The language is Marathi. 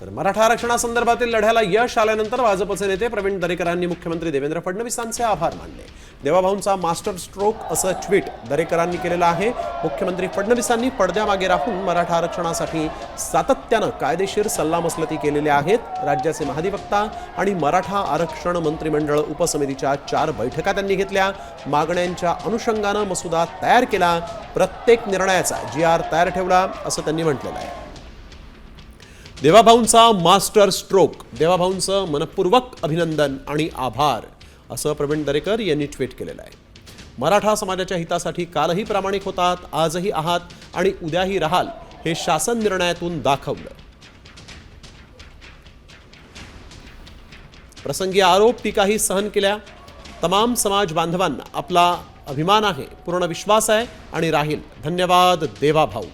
तर मराठा आरक्षणासंदर्भातील लढ्याला यश आल्यानंतर भाजपचे नेते प्रवीण दरेकरांनी मुख्यमंत्री देवेंद्र फडणवीसांचे आभार मानले. देवाभाऊंचा मास्टर स्ट्रोक असं ट्विट दरेकरांनी केलेलं आहे. मुख्यमंत्री फडणवीसांनी पडद्यामागे राहून मराठा आरक्षणासाठी सातत्यानं कायदेशीर सल्लामसलती केलेल्या आहेत. राज्याचे महाधिवक्ता आणि मराठा आरक्षण मंत्रिमंडळ उपसमितीच्या चार बैठका त्यांनी घेतल्या. मागण्यांच्या अनुषंगानं मसुदा तयार केला. प्रत्येक निर्णयाचा जी आर तयार ठेवला असं त्यांनी म्हटलेलं आहे. देवाभाऊंचा मास्टर स्ट्रोक देवाभाऊंचं मनपूर्वक अभिनंदन आणि आभार असं प्रवीण दरेकर यांनी ट्विट केलेलं आहे. मराठा समाजाच्या हितासाठी कालही प्रामाणिक होतात आजही आहात आणि उद्याही राहाल हे शासन निर्णयातून दाखवलं. प्रसंगी आरोप टीकाही सहन केल्या. तमाम समाज बांधवांना आपला अभिमान आहे पूर्ण विश्वास आहे आणि राहील. धन्यवाद देवाभाऊ.